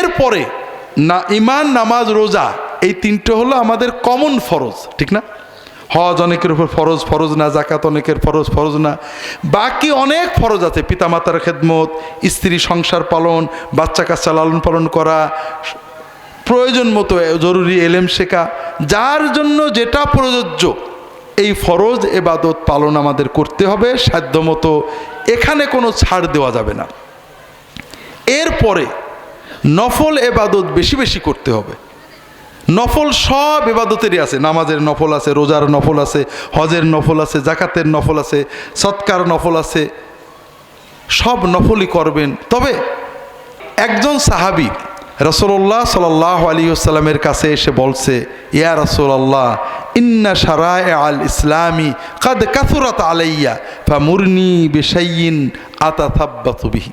এরপরে না ইমান নামাজ, রোজা, এই তিনটে হলো আমাদের কমন ফরজ, ঠিক না? হজ অনেকের উপর ফরজ ফরজ না জাকাত অনেকের ফরজ ফরজ না। বাকি অনেক ফরজ আছে, পিতামাতার খেদমত, স্ত্রী সংসার পালন বাচ্চা কাচ্চা লালন পালন করা, প্রয়োজন মতো জরুরি এলেম শেখা, যার জন্য যেটা প্রযোজ্য, এই ফরজ এবাদত পালন আমাদের করতে হবে, সাধ্যমতো এখানে কোনো ছাড় দেওয়া যাবে না। এরপরে নফল এবাদত বেশি বেশি করতে হবে। নফল সব এবাদতেরই আছে। নামাজের নফল আছে, রোজার নফল আছে, হজের নফল আছে, জাকাতের নফল আছে, সৎকার নফল আছে। সব নফলই করবেন। তবে একজন সাহাবি রসল্লাহ সাল্লাহ আলী আসসালামের কাছে এসে বলছে, ইয়া রসোল্লাহ ইন্না সারায় আল ইসলামী কাদ কাথুরাত আলাইয়া ফা মুরনি বেশাইন আতা থাব্বাতুবিহি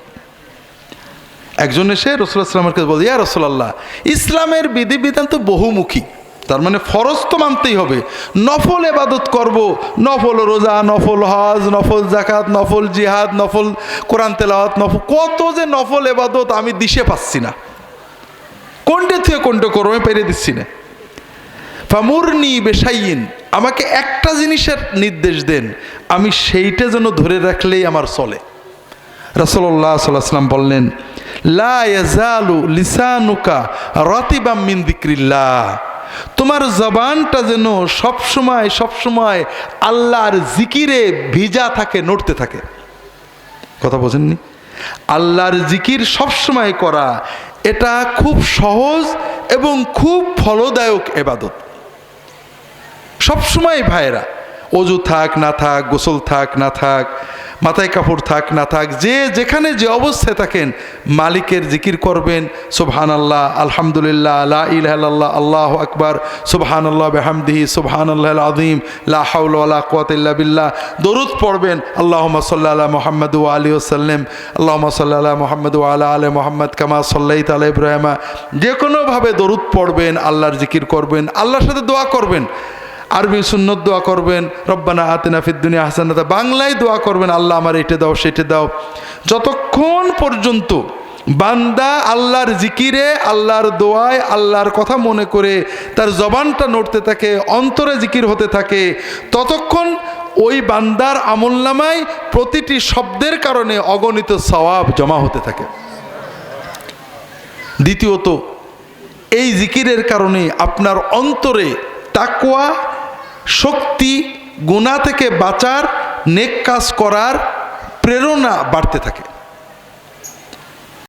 একজন এসে রসুল্লাহ সাল্লামের কাছে বলছে ইয়া রসুল্লাহ ইসলামের বিধিবিধান তো বহুমুখী তার মানে ফরজ তো মানতেই হবে। নফল এবাদত করব, নফল রোজা, নফল হজ, নফল জাকাত নফল জিহাদ, নফল কোরআন তেলাওয়াত, নফল, কত যে নফল এবাদত আমি দিশে পাচ্ছি না। কোনটা থেকে কোনটা করব আমি পেরে দিচ্ছি না। ফামুরনি বেশাইন আমাকে একটা জিনিসের নির্দেশ দেন, আমি সেইটা যেন ধরে রাখলেই আমার চলে। রসল্লাহ সাল্লাম বললেন লা ইয়াজালু লিসানুকা রতিবাম মিন দিক্রিল্লাহ তোমার জবানটা যেন সবসময় সবসময় আল্লাহর জিকিরে ভিজা থাকে, নড়তে থাকে। কথা বোঝেননি? আল্লাহর জিকির সবসময় করা, এটা খুব সহজ এবং খুব ফলদায়ক এবাদত। সবসময় ভাইয়েরা অজু থাক, না থাক, গোসল থাক, না থাক মাথায় কাপড় থাক, না থাক, যে যেখানে যে অবস্থায় থাকেন, মালিকের জিকির করবেন সুবহান আল্লাহ আলহামদুলিল্লাহ আল্লাহ ইল্লাহ আল্লাহ আকবর সুবহান আল্লাহ বেহামদিহি সুবহান আল্লাহ আদিম লা হাউল্লা কোয়াতিল্লা বিল্লাহ, দরুদ পড়বেন আল্লাহ সাল্লাহ মোহাম্মদ আলী ওসাল্লাম আল্লাহ সাল্লাহ মোহাম্মদ আলা আলে মোহাম্মদ, কামা সাল্লাহ তালা ইব্রাহিমা যে কোনোভাবে দরুদ পড়বেন, আল্লাহর জিকির করবেন, আল্লাহর সাথে দোয়া করবেন আরবি সুন্নত দোয়া করবেন, রব্বানা আতেনা ফিদ্দুনিয়া হাসানাতা বাংলায় দোয়া করবেন, আল্লাহ আমার এটা দাও, সেটা দাও। যতক্ষণ পর্যন্ত বান্দা আল্লাহর জিকিরে, আল্লাহর দোয়ায়, আল্লাহর কথা মনে করে তার জবানটা নড়তে থাকে, অন্তরে জিকির হতে থাকে, ততক্ষণ ওই বান্দার আমলনামায় প্রতিটি শব্দের কারণে অগণিত সওয়াব জমা হতে থাকে। দ্বিতীয়ত, এই জিকিরের কারণে আপনার অন্তরে তাকুয়া শক্তি গুণা থেকে বাঁচার নেক কাজ করার প্রেরণা বাড়তে থাকে।